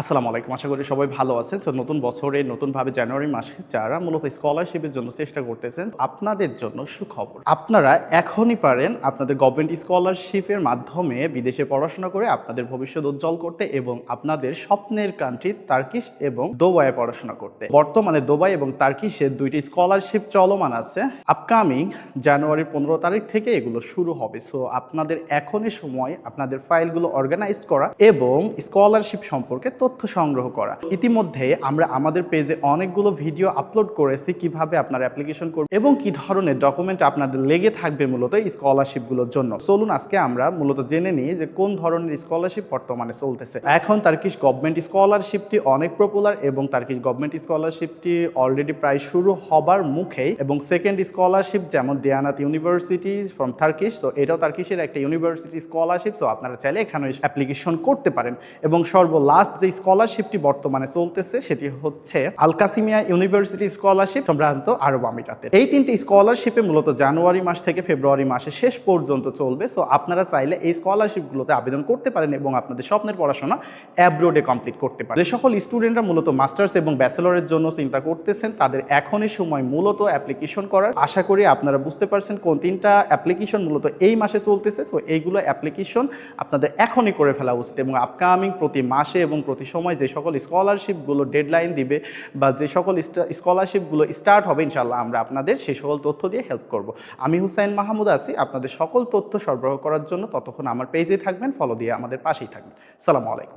আসসালামু আলাইকুম। আশা করি সবাই ভালো আছেন। সো নতুন বছরে নতুনভাবে জানুয়ারি মাসে যারা মূলত স্কলারশিপের জন্য চেষ্টা করতেছেন, আপনাদের জন্য সুখবর। আপনারা এখনই পারেন আপনাদের গভর্নমেন্ট স্কলারশিপের মাধ্যমে বিদেশে পড়াশোনা করে আপনাদের ভবিষ্যৎ উজ্জ্বল করতে এবং আপনাদের স্বপ্নের কান্ট্রি তার্কিশ এবং দোবাইয়ে পড়াশোনা করতে। বর্তমানে দুবাই এবং তার্কিশের দুইটি স্কলারশিপ চলমান আছে। আপকামিং জানুয়ারির পনেরো তারিখ থেকে এগুলো শুরু হবে। সো আপনাদের এখনই সময় আপনাদের ফাইলগুলো অর্গানাইজ করা এবং স্কলারশিপ সম্পর্কে তথ্য সংগ্রহ করা। ইতিমধ্যে আমরা আমাদের পেজে অনেকগুলো ভিডিও আপলোড করেছি কীভাবে আপনারা অ্যাপ্লিকেশন করবেন এবং কি ধরনের ডকুমেন্ট আপনাদের লেগে থাকবে মূলত স্কলারশিপগুলোর জন্য। চলুন আজকে আমরা মূলত জেনে নিই যে কোন ধরনের স্কলারশিপ বর্তমানে চলতেছে। এখন তার্কিশ গভর্নমেন্ট স্কলারশিপটি অনেক পপুলার এবং তার্কিশ গভর্নমেন্ট স্কলারশিপটি অলরেডি প্রায় শুরু হবার মুখেই এবং সেকেন্ড স্কলারশিপ যেমন দেয়ানাত ইউনিভার্সিটি ফ্রম তার্কিশ তো এটাও তার্কিশের একটা ইউনিভার্সিটি স্কলারশিপ সো আপনারা চাইলে এখানে অ্যাপ্লিকেশন করতে পারেন। এবং সর্বলাস্ট যে স্কলারশিপটি বর্তমানে চলতেছে, সেটি হচ্ছে আলকাসিমিয়া ইউনিভার্সিটি স্কলারশিপ সম্ভ্রান্ত আরব আমিরাতে এই তিনটি স্কলারশিপে মূলত জানুয়ারি মাস থেকে ফেব্রুয়ারি মাসে শেষ পর্যন্ত চলবে সো আপনারা চাইলে এই স্কলারশিপগুলোতে আবেদন করতে পারেন এবং আপনাদের স্বপ্নের পড়াশোনা অ্যাব্রোডে কমপ্লিট করতে পারেন। যে সকল স্টুডেন্টরা মূলত মাস্টার্স এবং ব্যাচেলরের জন্য চিন্তা করতেছেন, তাদের এখনই সময় মূলত অ্যাপ্লিকেশন করার। আশা করি আপনারা বুঝতে পারছেন কোন তিনটা অ্যাপ্লিকেশন মূলত এই মাসে চলতেছে সো এইগুলো অ্যাপ্লিকেশন আপনাদের এখনই করে ফেলা উচিত এবং আপকামিং প্রতি মাসে এবং প্রতি সময় যে সকল স্কলারশিপগুলো ডেডলাইন দিবে বা যে সকল স্কলারশিপগুলো স্টার্ট হবে ইনশাল্লাহ আমরা আপনাদের সেই সকল তথ্য দিয়ে হেল্প করব। আমি হুসাইন মাহমুদ আছি, আপনাদের সকল তথ্য সরবরাহ করার জন্য ততক্ষণ আমার পেজে থাকবেন ফলো দিয়ে আমাদের পাশেই থাকবেন। সালামু আলাইকুম।